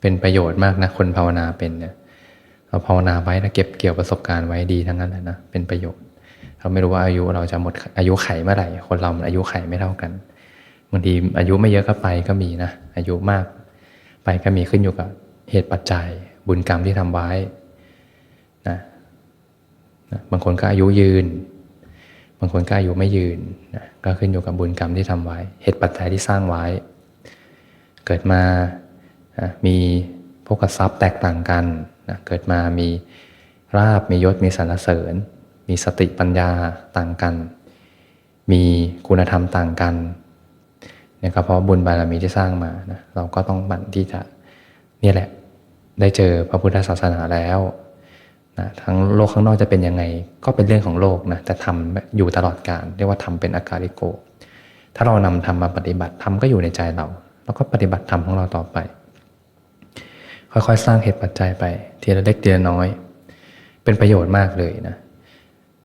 เป็นประโยชน์มากนะคนภาวนาเป็นเนี่ยเราภาวนาไว้นะเก็บเกี่ยวประสบการณ์ไว้ดีทั้งนั้นเลยนะเป็นประโยชน์ เราไม่รู้ว่าอายุเราจะหมดอายุไขเมื่อไหร่ คนเรามันอายุไขไม่เท่ากันบางทีอายุไม่เยอะก็ไปก็มีนะอายุมาก ไปก็มีขึ้นอยู่กับเหตุปัจจัย บุญกรรมที่ทำไว้นะนะบางคนก็อายุยืน บางคนก็อายุไม่ยืนนะก็ขึ้นอยู่กับบุญกรรมที่ทำไว้ เหตุปัจจัยที่สร้างไว้ เกิดมา อะมีพวกทรัพย์แตกต่างกันนะเกิดมามีราบมียศมีสรรเสริญ มีสติปัญญาต่างกัน มีคุณธรรมต่างกันเนี่ยก็เพราะบุญบารมีที่สร้างมานะเราก็ต้องบันที่จะเนี่ยแหละ ได้เจอพระพุทธศาสนาแล้วนะทั้งโลกข้างนอกจะเป็นยังไง ก็เป็นเรื่องของโลกนะแต่ทำอยู่ตลอดกาลเรียกว่าทำเป็นอาการิโก ถ้าเรานำธรรมมาปฏิบัติธรรมก็อยู่ในใจเรา แล้วก็ปฏิบัติธรรมของเราต่อไป ค่อยๆ สร้างเหตุปัจจัยไปทีละเล็กทีละน้อย เป็นประโยชน์มากเลยนะ